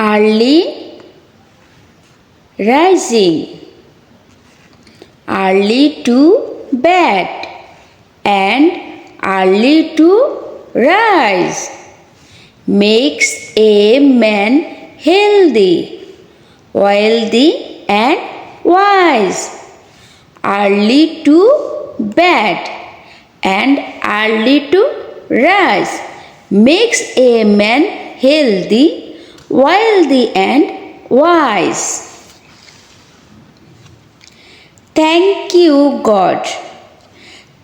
early rising early to bed and early to rise. Makes a man healthy wealthy and wise. Early to bed and early to rise. Makes a man healthy wealthy and wise Thank you, God.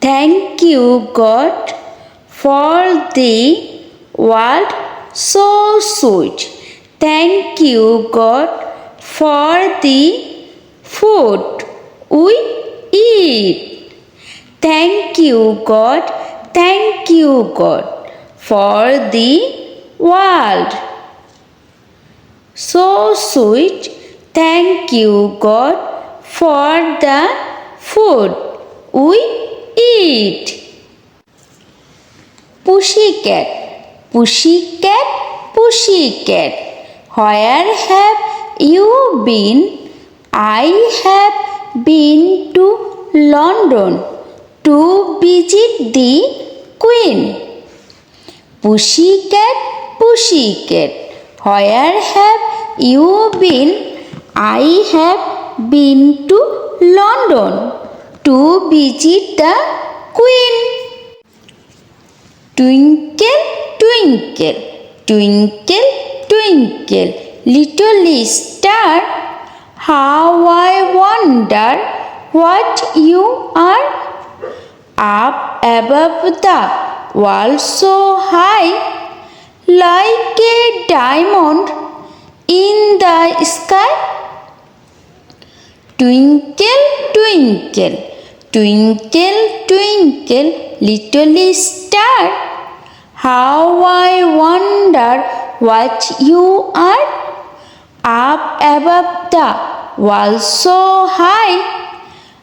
Thank you, God, for the world so sweet. Thank you, God, for the food we eat. Thank you, God. Thank you, God, for the world so sweet. Thank you, God, for the food we eat. Pussycat, pussycat, pussycat. Where have you been? I have been to London to visit the Queen. Pussycat, pussycat, where have you been? I have been to London to visit the Queen. Twinkle, twinkle, twinkle, twinkle, little star, how I wonder what you are up above the world so high, like a diamond in the sky. Twinkle, twinkle, twinkle, twinkle, little star, how I wonder what you are up above the world so high,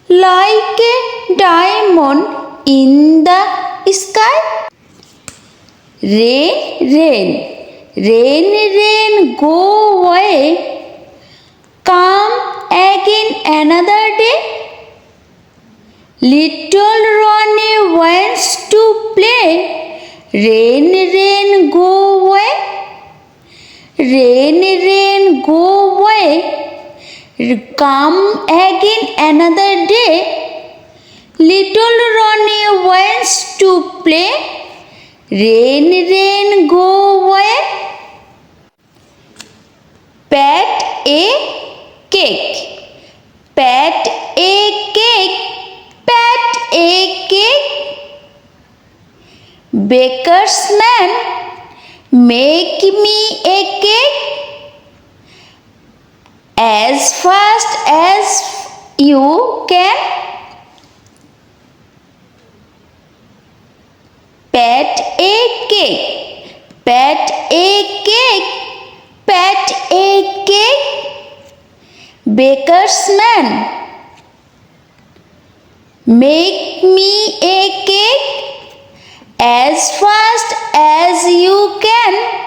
like a diamond in the sky. Ray rain rain rain go away, come again another day. Little Ronnie wants to play, rain rain go away, rain rain go away, come again another day. Little Ronnie wants to play Rain, rain, go away. Pat a cake. Pat a cake. Pat a cake. Baker's man, make me a cake as fast as you can. Pat a cake. Pat a cake. Pat a cake. Baker's man, make me a cake as fast as you can.